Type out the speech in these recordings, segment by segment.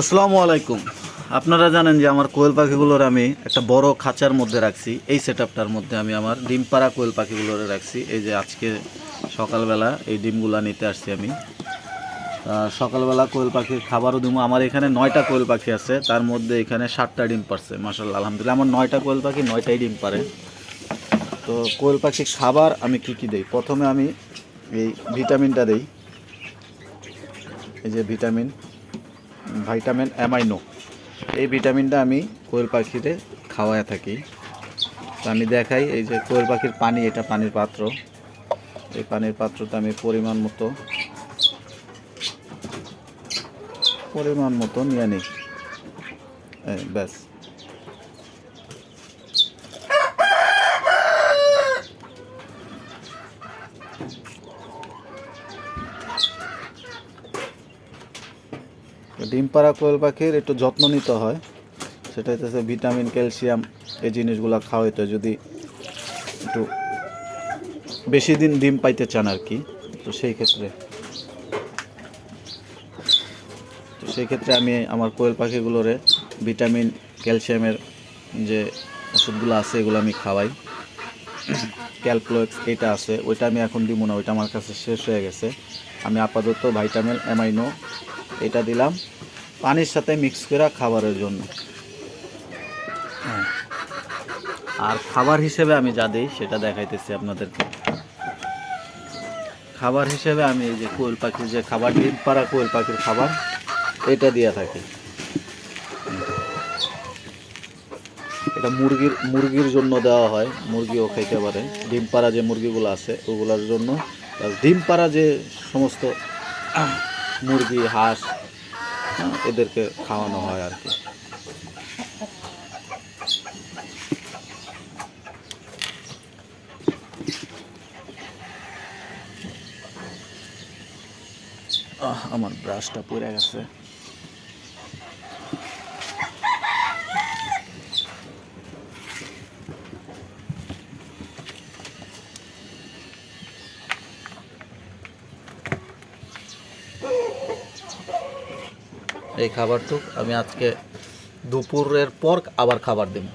আসসালামু আলাইকুম। আপনারা জানেন যে আমার কোয়েল পাখিগুলোর আমি একটা বড় খাঁচার মধ্যে রাখছি। এই সেট মধ্যে আমি আমার ডিম পাড়া কোয়েল পাখিগুলোর রাখছি। এই যে আজকে সকালবেলা এই ডিমগুলো নিতে আসছি আমি। সকালবেলা কোয়েল পাখির খাবারও দিব আমার এখানে নয়টা কোয়েল পাখি আছে। তার মধ্যে এখানে সাতটা ডিম পারছে মাসাল্লাহ আলহামদুলিল্লাহ। আমার নয়টা কোয়েল পাখি, নয়টাই ডিম পারে তো কোয়েল পাখির খাবার আমি কি কি দেই? প্রথমে আমি এই ভিটামিনটা দেই। এই যে ভিটামিন। Vitamin amino. এই ভিটামিনটা আমি কোয়েল পাখিতে খাওয়ায় থাকি। তো আমি দেখাই, এই যে কোয়েল পাখির পানি, এটা পানির পাত্র। এই পানির পাত্রটা আমি পরিমাণ মতো পরিমাণ মতো নিয়ে নিই। ব্যাস। ডিম পাড়া কোয়েল পাখির একটু যত্ন নিতে হয়। সেটা হচ্ছে ভিটামিন, ক্যালসিয়াম, এই জিনিসগুলো খাওয়াইতে যদি একটু বেশি দিন ডিম পাইতে চান আর কি তো সেই ক্ষেত্রে। তো সেই ক্ষেত্রে আমি আমার কোয়েল পাখিগুলোরে ভিটামিন, ক্যালসিয়ামের যে ওষুধগুলো আছে, এগুলো আমি খাওয়াই। ক্যালপ্লোক্স এটা আছে, ওইটা আমি এখন দিব না, ওইটা আমার কাছে শেষ হয়ে গেছে। আমি আপাতত ভাইটামিন, অ্যামাইনো এটা দিলাম। পানির সাথে মিক্স করা খাবারের জন্য। আর খাবার হিসেবে আমি যা দিই, সেটা দেখাইতেছি আপনাদেরকে। খাবার হিসেবে আমি এই যে কোয়েল পাখির যে খাবার, ডিম পাড়া কোয়েল পাখির খাবার, এটা দিয়ে থাকি। এটা মুরগির মুরগির জন্য দেওয়া হয়, মুরগিও খাইতে পারে। ডিম পাড়া যে মুরগিগুলো আছে, ওগুলোর জন্য। ডিম পাড়া যে সমস্ত মুরগি, হাঁস এদেরকে খাওয়ানো হয় আর কি। আমার ব্রাশটা পড়ে গেছে। এই খাবারটুক আমি আজকে দুপুরের পর আবার খাবার দেব।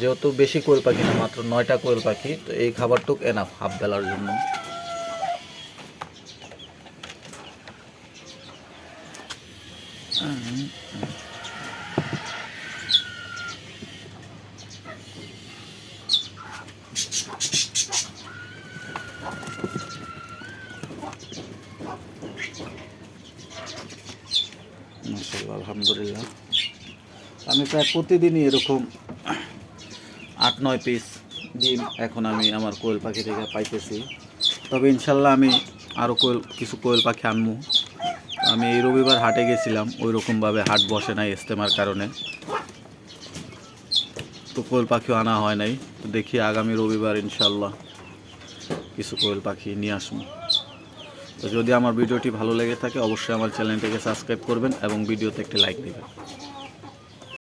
যেহেতু বেশি কোয়েল পাখি না, মাত্র নয়টা কোয়েল পাখি, তো এই খাবারটুক এনাফ হাফ বেলার জন্য। মাশাআল্লাহ, আলহামদুলিল্লাহ। আমি প্রায় প্রতিদিনই এরকম আট, নয় পিস ডিম এখন আমি আমার কোয়েল পাখি থেকে পাইতেছি। তবে ইনশাল্লাহ আমি আরও কোয়েল, কিছু কোয়েল পাখি আনব আমি এই রবিবার হাটে গেছিলাম ওই রকমভাবে হাট বসে নাই ইস্তেমার কারণে। তো কোয়েল পাখিও আনা হয় নাই। দেখি আগামী রবিবার ইনশাল্লাহ কিছু কোয়েল পাখি নিয়ে আসব তো যদি আমার ভিডিওটি ভালো লেগে থাকে, অবশ্যই আমার চ্যানেলটিকে সাবস্ক্রাইব করবেন এবং ভিডিওতে একটি লাইক দেবেন।